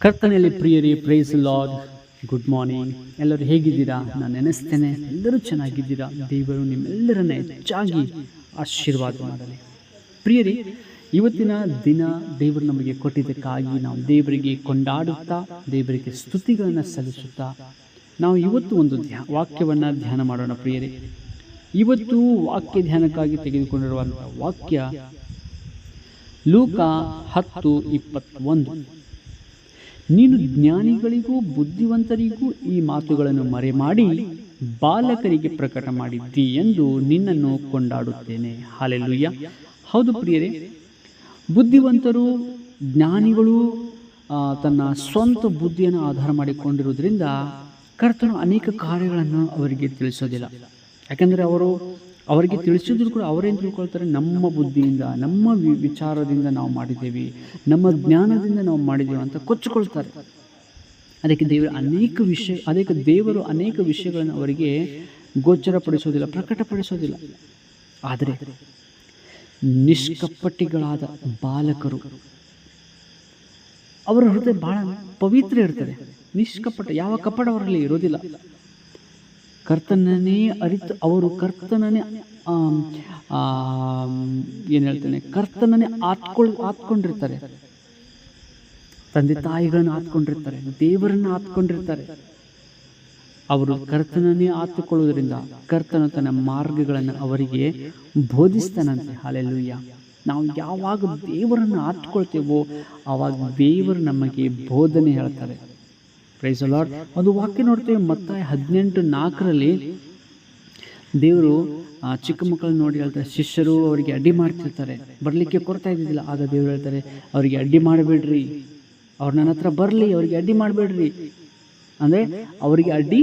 ಕರ್ತನಲ್ಲಿ ಪ್ರಿಯರಿ praise lord good morning ಎಲ್ಲರೂ ಹೇಗಿದ್ದೀರಾ? ನಾನು ನೆನೆಸ್ತೇನೆ. ಎಲ್ಲರೂ ಚೆನ್ನಾಗಿದ್ದೀರಾ? ದೇವರು ನಿಮ್ಮೆಲ್ಲರನ್ನ ಹೆಚ್ಚಾಗಿ ಆಶೀರ್ವಾದ ಮಾಡಲಿ. ಪ್ರಿಯರಿ, ಇವತ್ತಿನ ದಿನ ದೇವರು ನಮಗೆ ಕೊಟ್ಟಿದ್ದಕ್ಕಾಗಿ ನಾವು ದೇವರಿಗೆ ಕೊಂಡಾಡುತ್ತಾ, ದೇವರಿಗೆ ಸ್ತುತಿಗಳನ್ನು ಸಲ್ಲಿಸುತ್ತಾ, ನಾವು ಇವತ್ತು ಒಂದು ಧ್ಯಾ, ವಾಕ್ಯವನ್ನು ಧ್ಯಾನ ಮಾಡೋಣ ಪ್ರಿಯರಿ. ಇವತ್ತು ವಾಕ್ಯ ಧ್ಯಾನಕ್ಕಾಗಿ ತೆಗೆದುಕೊಂಡಿರುವಂಥ ವಾಕ್ಯ ಲೂಕ ಹತ್ತು ಇಪ್ಪತ್ತೊಂದು. ನೀನು ಜ್ಞಾನಿಗಳಿಗೂ ಬುದ್ಧಿವಂತರಿಗೂ ಈ ಮಾತುಗಳನ್ನು ಮರೆಮಾಡಿ ಬಾಲಕರಿಗೆ ಪ್ರಕಟ ಮಾಡಿದ್ದಿ ಎಂದು ನಿನ್ನನ್ನು ಕೊಂಡಾಡುತ್ತೇನೆ. ಹಾಲೆಲುಯ್ಯ. ಹೌದು ಪ್ರಿಯರೇ, ಬುದ್ಧಿವಂತರು, ಜ್ಞಾನಿಗಳು ತನ್ನ ಸ್ವಂತ ಬುದ್ಧಿಯನ್ನು ಆಧಾರ ಮಾಡಿಕೊಂಡಿರುವುದರಿಂದ ಕರ್ತನು ಅನೇಕ ಕಾರ್ಯಗಳನ್ನು ಅವರಿಗೆ ತಿಳಿಸೋದಿಲ್ಲ. ಯಾಕೆಂದರೆ ಅವರು ಅವರಿಗೆ ತಿಳಿಸಿದ್ರು ಕೂಡ ಅವರೇನು ತಿಳ್ಕೊಳ್ತಾರೆ ನಮ್ಮ ಬುದ್ಧಿಯಿಂದ ನಮ್ಮ ವಿ- ವಿಚಾರದಿಂದ ನಾವು ಮಾಡಿದ್ದೇವೆ ನಮ್ಮ ಜ್ಞಾನದಿಂದ ನಾವು ಮಾಡಿದ್ದೇವೆ ಅಂತ ಕೊಚ್ಚಿಕೊಳ್ತಾರೆ. ಅದಕ್ಕೆ ದೇವರು ಅನೇಕ ವಿಷಯ ಅದಕ್ಕೆ ದೇವರು ಅನೇಕ ವಿಷಯಗಳನ್ನು ಅವರಿಗೆ ಗೋಚರಪಡಿಸೋದಿಲ್ಲ ಪ್ರಕಟಪಡಿಸೋದಿಲ್ಲ. ಆದರೆ ನಿಷ್ಕಪಟಿಗಳಾದ ಬಾಲಕರು ಅವರ ಹೃದಯ ಬಹಳ ಪವಿತ್ರ ಇರ್ತದೆ. ನಿಷ್ಕಪಟ ಯಾವ ಕಪಟ ಅವರಲ್ಲಿ ಇರೋದಿಲ್ಲ. ಕರ್ತನನ್ನೇ ಅರಿತು ಅವರು ಕರ್ತನನ್ನೇ ಏನು ಹೇಳ್ತಾನೆ, ಕರ್ತನನ್ನೇ ಆತ್ಕೊಳ್, ಆತ್ಕೊಂಡಿರ್ತಾರೆ. ತಂದೆ ತಾಯಿಗಳನ್ನು ಆತ್ಕೊಂಡಿರ್ತಾರೆ, ದೇವರನ್ನು ಆತ್ಕೊಂಡಿರ್ತಾರೆ. ಅವರು ಕರ್ತನನ್ನೇ ಆತುಕೊಳ್ಳುವುದರಿಂದ ಕರ್ತನ ತನ್ನ ಮಾರ್ಗಗಳನ್ನು ಅವರಿಗೆ ಬೋಧಿಸ್ತಾನಂತೆ. ಹಾಲೆಲ್ಲೂಯ್ಯ ನಾವು ಯಾವಾಗ ದೇವರನ್ನು ಆತ್ಕೊಳ್ತೇವೋ ಆವಾಗ ದೇವರು ನಮಗೆ ಬೋಧನೆ ಹೇಳ್ತಾರೆ. ಪ್ರೈಸ್ ಲಾರ್ಡ್ ಒಂದು ವಾಕ್ಯ ನೋಡ್ತೀವಿ ಮತ್ತೆ ಹದಿನೆಂಟು ನಾಲ್ಕರಲ್ಲಿ ದೇವರು ಆ, ಚಿಕ್ಕ ಮಕ್ಕಳನ್ನ ನೋಡಿ ಹೇಳ್ತಾರೆ ಶಿಷ್ಯರು ಅವರಿಗೆ ಅಡ್ಡಿ ಮಾಡ್ತಿರ್ತಾರೆ. ಬರಲಿಕ್ಕೆ ಕೊರತಾ ಇದ್ದಿದ್ದಿಲ್ಲ ಆಗ ದೇವರು ಹೇಳ್ತಾರೆ ಅವರಿಗೆ ಅಡ್ಡಿ ಮಾಡಬೇಡ್ರಿ. ಅವ್ರು ನನ್ನ ಹತ್ರ ಬರಲಿ ಅವರಿಗೆ ಅಡ್ಡಿ ಮಾಡಬೇಡ್ರಿ. ಅಂದರೆ ಅವರಿಗೆ ಅಡ್ಡಿ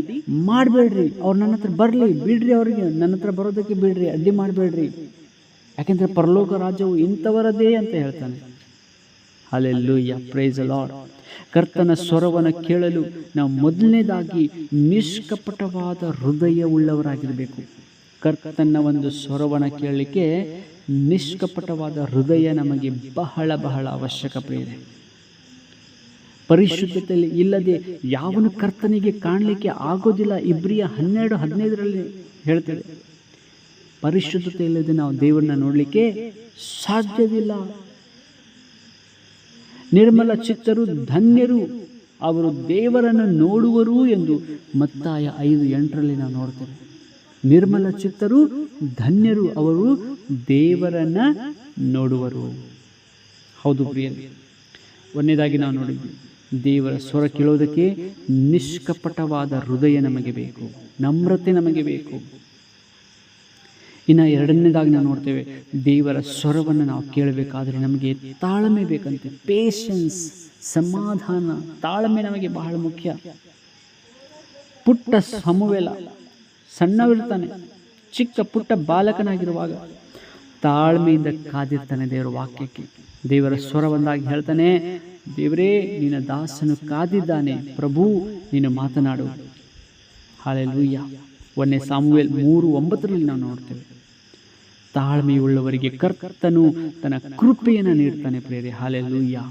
ಮಾಡಬೇಡ್ರಿ. ಅವ್ರು ನನ್ನ ಹತ್ರ ಬರಲಿ ಬಿಡ್ರಿ ಅವರಿಗೆ. ನನ್ನ ಹತ್ರ ಬರೋದಕ್ಕೆ ಬಿಡ್ರಿ ಅಡ್ಡಿ ಮಾಡಬೇಡ್ರಿ. ಯಾಕೆಂದರೆ ಪರಲೋಕ ರಾಜ್ಯವು ಇಂಥವರದೇ ಅಂತ ಹೇಳ್ತಾನೆ. ಅಲ್ಲೆಲ್ಲೂಯ್ಯ ಪ್ರೈಸ್ ಲಾಡ್ ಕರ್ತನ ಸ್ವರವನ್ನು ಕೇಳಲು ನಾವು ಮೊದಲನೇದಾಗಿ ನಿಷ್ಕಪಟವಾದ ಹೃದಯವುಳ್ಳವರಾಗಿರಬೇಕು. ಕರ್ತನ ಒಂದು ಸ್ವರವನ್ನು ಕೇಳಲಿಕ್ಕೆ ನಿಷ್ಕಪಟವಾದ ಹೃದಯ ನಮಗೆ ಬಹಳ ಬಹಳ ಅವಶ್ಯಕ ಪ್ರಿಯರೇ. ಪರಿಶುದ್ಧತೆಯಲ್ಲಿ ಇಲ್ಲದೆ ಯಾವನು ಕರ್ತನಿಗೆ ಕಾಣಲಿಕ್ಕೆ ಆಗೋದಿಲ್ಲ. ಇಬ್ರಿಯ ಹನ್ನೆರಡು, ಹದಿನೈದರಲ್ಲಿ ಹೇಳ್ತೇವೆ. ಪರಿಶುದ್ಧತೆ ಇಲ್ಲದೆ ನಾವು ದೇವರನ್ನ ನೋಡಲಿಕ್ಕೆ ಸಾಧ್ಯವಿಲ್ಲ. ನಿರ್ಮಲ ಚಿತ್ತರು ಧನ್ಯರು. ಅವರು ದೇವರನ್ನು ನೋಡುವರು ಎಂದು ಮತ್ತಾಯ ಐದು ಎಂಟರಲ್ಲಿ ನಾವು ನೋಡ್ತೇವೆ. ನಿರ್ಮಲ ಚಿತ್ತರು ಧನ್ಯರು. ಅವರು ದೇವರನ್ನ ನೋಡುವರು. ಹೌದು ಒಂದೇದಾಗಿ ನಾವು ನೋಡಿದ್ವಿ, ದೇವರ ಸ್ವರ ಕೇಳೋದಕ್ಕೆ ನಿಷ್ಕಪಟವಾದ ಹೃದಯ ನಮಗೆ ಬೇಕು, ನಮ್ರತೆ ನಮಗೆ ಬೇಕು. ಇನ್ನು ಎರಡನೇದಾಗಿ ನಾವು ನೋಡ್ತೇವೆ, ದೇವರ ಸ್ವರವನ್ನು ನಾವು ಕೇಳಬೇಕಾದರೆ ನಮಗೆ ತಾಳ್ಮೆ ಬೇಕಂತೆ. ಪೇಷನ್ಸ್ ಸಮಾಧಾನ, ತಾಳ್ಮೆ ನಮಗೆ ಬಹಳ ಮುಖ್ಯ. ಪುಟ್ಟ ಸಮುವೆಲ ಸಣ್ಣವಿರ್ತಾನೆ ಚಿಕ್ಕ ಪುಟ್ಟ ಬಾಲಕನಾಗಿರುವಾಗ ತಾಳ್ಮೆಯಿಂದ ಕಾದಿರ್ತಾನೆ ದೇವರ ವಾಕ್ಯಕ್ಕೆ. ದೇವರ ಸ್ವರವನ್ನಾಗಿ ಹೇಳ್ತಾನೆ, ದೇವರೇ, ನಿನ್ನ ದಾಸನು ಕಾದಿದ್ದಾನೆ. ಪ್ರಭು, ನೀನು ಮಾತನಾಡು. ಹಾಲೆಲೂಯ್ಯ. ಒಂದನೇ ಸಾಮುವೆಲ್ ಮೂರು ಒಂಬತ್ತರಲ್ಲಿ ನಾವು ನೋಡ್ತೇವೆ. ತಾಳ್ಮೆಯುಳ್ಳವರಿಗೆ ಕರ್ತನು ತನ್ನ ಕೃಪೆಯನ್ನು ನೀಡ್ತಾನೆ ಪ್ರೇರೆ ಹಾಲೆಲ್ಲೂಯ್ಯ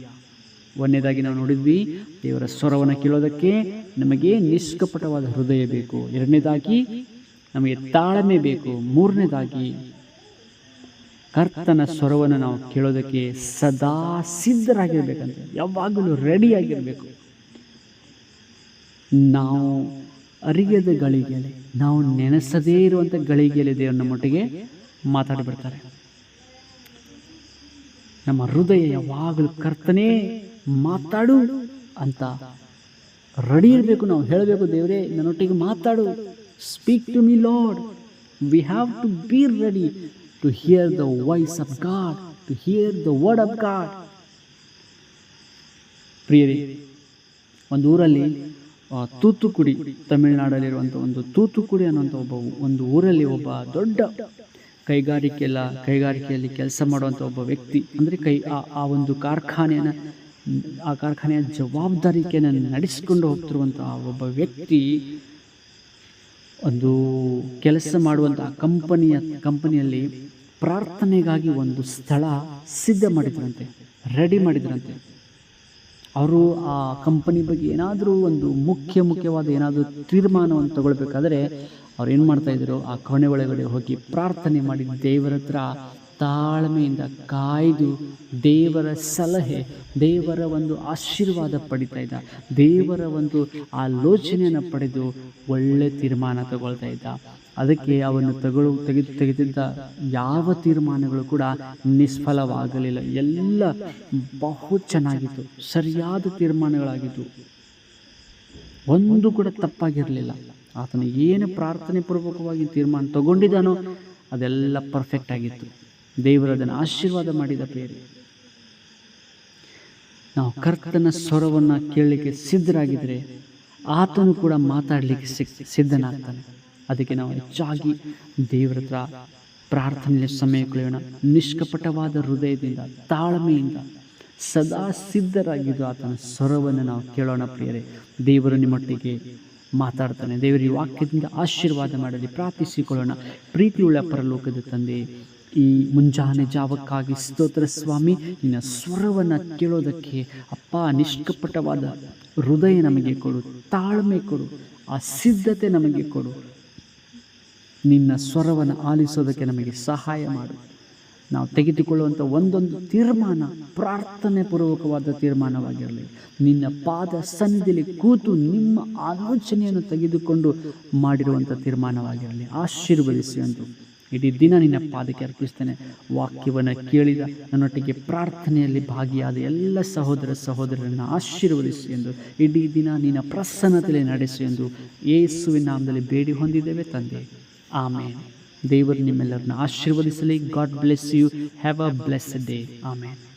ಒಂದನೇದಾಗಿ ನಾವು ನೋಡಿದ್ವಿ, ದೇವರ ಸ್ವರವನ್ನು ಕೇಳೋದಕ್ಕೆ ನಮಗೆ ನಿಷ್ಕಪಟವಾದ ಹೃದಯ ಬೇಕು. ಎರಡನೇದಾಗಿ ನಮಗೆ ತಾಳ್ಮೆ ಬೇಕು. ಮೂರನೇದಾಗಿ ಕರ್ತನ ಸ್ವರವನ್ನು ನಾವು ಕೇಳೋದಕ್ಕೆ ಸದಾ ಸಿದ್ಧರಾಗಿರ್ಬೇಕಂತ. ಯಾವಾಗಲೂ ರೆಡಿಯಾಗಿರಬೇಕು. ನಾವು ಅರಿಯದ ಗಳಿಗೆಯಲ್ಲಿ, ನಾವು ನೆನೆಸದೇ ಇರುವಂಥ ಗಳಿಗೆಯಲ್ಲಿ ದೇವನ ಮಟ್ಟಿಗೆ ಮಾತಾಡಿಬಿಡ್ತಾರೆ ನಮ್ಮ ಹೃದಯ ಯಾವಾಗಲೂ ಕರ್ತನೇ ಮಾತಾಡು ಅಂತ ರೆಡಿ ಇರಬೇಕು, ನಾವು ಹೇಳಬೇಕು, ದೇವರೇ, ನನ್ನೊಟ್ಟಿಗೆ ಮಾತಾಡು. Speak to me lord we have to be ready to hear the voice of God to hear the word of God ಪ್ರಿಯರಿ, ಒಂದು ಊರಲ್ಲಿ ತೂತುಕುಡಿ ತಮಿಳುನಾಡಲ್ಲಿರುವಂಥ ಒಂದು ತೂತುಕುಡಿ ಅನ್ನುವಂಥ ಒಬ್ಬ ಒಂದು ಊರಲ್ಲಿ ಒಬ್ಬ ದೊಡ್ಡ ಕೈಗಾರಿಕೆಲ್ಲ ಕೈಗಾರಿಕೆಯಲ್ಲಿ ಕೆಲಸ ಮಾಡುವಂಥ ಒಬ್ಬ ವ್ಯಕ್ತಿ. ಅಂದರೆ ಕೈ ಆ ಒಂದು ಕಾರ್ಖಾನೆಯನ್ನು, ಆ ಕಾರ್ಖಾನೆಯ ಜವಾಬ್ದಾರಿಕೆಯನ್ನು ನಡೆಸಿಕೊಂಡು ಹೋಗ್ತಿರುವಂಥ ಒಬ್ಬ ವ್ಯಕ್ತಿ ಒಂದು ಕೆಲಸ ಮಾಡುವಂಥ ಕಂಪನಿಯ, ಕಂಪನಿಯಲ್ಲಿ ಪ್ರಾರ್ಥನೆಗಾಗಿ ಒಂದು ಸ್ಥಳ ಸಿದ್ಧ ಮಾಡಿದ್ರಂತೆ ರೆಡಿ ಮಾಡಿದ್ರಂತೆ. ಅವರು ಆ ಕಂಪನಿ ಬಗ್ಗೆ ಏನಾದರೂ ಒಂದು ಮುಖ್ಯ ಮುಖ್ಯವಾದ ಏನಾದರೂ ತೀರ್ಮಾನವನ್ನು ತಗೊಳ್ಬೇಕಾದ್ರೆ ಅವ್ರು ಏನು ಮಾಡ್ತಾಯಿದ್ರು ಆ ಕೊನೆ ಒಳಗಡೆ ಹೋಗಿ ಪ್ರಾರ್ಥನೆ ಮಾಡಿ ದೇವರ ಹತ್ರ ತಾಳ್ಮೆಯಿಂದ ಕಾಯ್ದು ದೇವರ ಸಲಹೆ, ದೇವರ ಒಂದು ಆಶೀರ್ವಾದ ಪಡಿತಾ ಇದ್ದ. ದೇವರ ಒಂದು ಆಲೋಚನೆಯನ್ನು ಪಡೆದು ಒಳ್ಳೆ ತೀರ್ಮಾನ ತಗೊಳ್ತಾ ಇದ್ದ. ಅದಕ್ಕೆ ಅವನು ತಗೊಳ್ಳು, ತೆಗೆದು, ತೆಗೆದಿದ್ದ ಯಾವ ತೀರ್ಮಾನಗಳು ಕೂಡ ನಿಷ್ಫಲವಾಗಲಿಲ್ಲ. ಎಲ್ಲ ಬಹು ಚೆನ್ನಾಗಿತ್ತು, ಸರಿಯಾದ ತೀರ್ಮಾನಗಳಾಗಿತ್ತು ಒಂದು ಕೂಡ ತಪ್ಪಾಗಿರಲಿಲ್ಲ. ಆತನು ಏನು ಪ್ರಾರ್ಥನೆ ಪೂರ್ವಕವಾಗಿ ತೀರ್ಮಾನ ತಗೊಂಡಿದ್ದಾನೋ ಅದೆಲ್ಲ ಪರ್ಫೆಕ್ಟ್ ಆಗಿತ್ತು. ದೇವರು ಅದನ್ನು ಆಶೀರ್ವಾದ ಮಾಡಿದ ಪ್ರೇರಿ ನಾವು ಕರ್ತನ ಸ್ವರವನ್ನು ಕೇಳಲಿಕ್ಕೆ ಸಿದ್ಧರಾಗಿದ್ದರೆ ಆತನು ಕೂಡ ಮಾತಾಡಲಿಕ್ಕೆ ಸಿದ್ಧನಾಗ್ತಾನೆ. ಅದಕ್ಕೆ ನಾವು ಹೆಚ್ಚಾಗಿ ದೇವರ ಹತ್ರ ಪ್ರಾರ್ಥನೆಯ ಸಮಯ ಕಳೆಯೋಣ. ನಿಷ್ಕಪಟವಾದ ಹೃದಯದಿಂದ, ತಾಳ್ಮೆಯಿಂದ ಸದಾ ಸಿದ್ಧರಾಗಿದ್ದು ಆತನ ಸ್ವರವನ್ನು ನಾವು ಕೇಳೋಣ ಪ್ರಿಯರೇ. ದೇವರು ನಿಮ್ಮೊಟ್ಟಿಗೆ ಮಾತಾಡ್ತಾನೆ. ದೇವರ ಈ ವಾಕ್ಯದಿಂದ ಆಶೀರ್ವಾದ ಮಾಡಲಿ. ಪ್ರಾರ್ಥಿಸಿಕೊಳ್ಳೋಣ. ಪ್ರೀತಿಯುಳ್ಳ ಪರಲೋಕದ ತಂದೆ ಈ ಮುಂಜಾನೆ ಜಾವಕ್ಕಾಗಿ ಸ್ತೋತ್ರ ಸ್ವಾಮಿ, ನಿನ್ನ ಸ್ವರವನ್ನು ಕೇಳೋದಕ್ಕೆ ಅಪ್ಪ ನಿಷ್ಕಪಟವಾದ ಹೃದಯ ನಮಗೆ ಕೊಡು, ತಾಳ್ಮೆ ಕೊಡು, ಆ ಸಿದ್ಧತೆ ನಮಗೆ ಕೊಡು. ನಿನ್ನ ಸ್ವರವನ್ನು ಆಲಿಸೋದಕ್ಕೆ ನಮಗೆ ಸಹಾಯ ಮಾಡು. ನಾವು ತೆಗೆದುಕೊಳ್ಳುವಂಥ ಒಂದೊಂದು ತೀರ್ಮಾನ ಪ್ರಾರ್ಥನೆ ಪೂರ್ವಕವಾದ ತೀರ್ಮಾನವಾಗಿರಲಿ. ನಿನ್ನ ಪಾದ ಸನ್ನಿಧಿಯಲ್ಲಿ ಕೂತು ನಿಮ್ಮ ಆಲೋಚನೆಯನ್ನು ತೆಗೆದುಕೊಂಡು ಮಾಡಿರುವಂಥ ತೀರ್ಮಾನವಾಗಿರಲಿ. ಆಶೀರ್ವದಿಸಿ ಎಂದು ಇಡೀ ದಿನ ನಿನ್ನ ಪಾದಕ್ಕೆ ಅರ್ಪಿಸ್ತೇನೆ. ವಾಕ್ಯವನ್ನು ಕೇಳಿದ ನನ್ನೊಟ್ಟಿಗೆ ಪ್ರಾರ್ಥನೆಯಲ್ಲಿ ಭಾಗಿಯಾದ ಎಲ್ಲ ಸಹೋದರ ಸಹೋದರರನ್ನು ಆಶೀರ್ವದಿಸಿ ಎಂದು, ಇಡೀ ದಿನ ನಿನ್ನ ಪ್ರಸನ್ನತೆಯಲ್ಲಿ ನಡೆಸು ಎಂದು ಯೇಸುವಿನ ನಾಮದಲ್ಲಿ ಬೇಡಿ ಹೊಂದಿದ್ದೇವೆ ತಂದೆ. ಆಮೇಲೆ ದೇವರು ನಿಮ್ಮೆಲ್ಲರನ್ನ ಆಶೀರ್ವದಿಸಲಿ. God bless you. Have a bless day. ಆಮೇಲೆ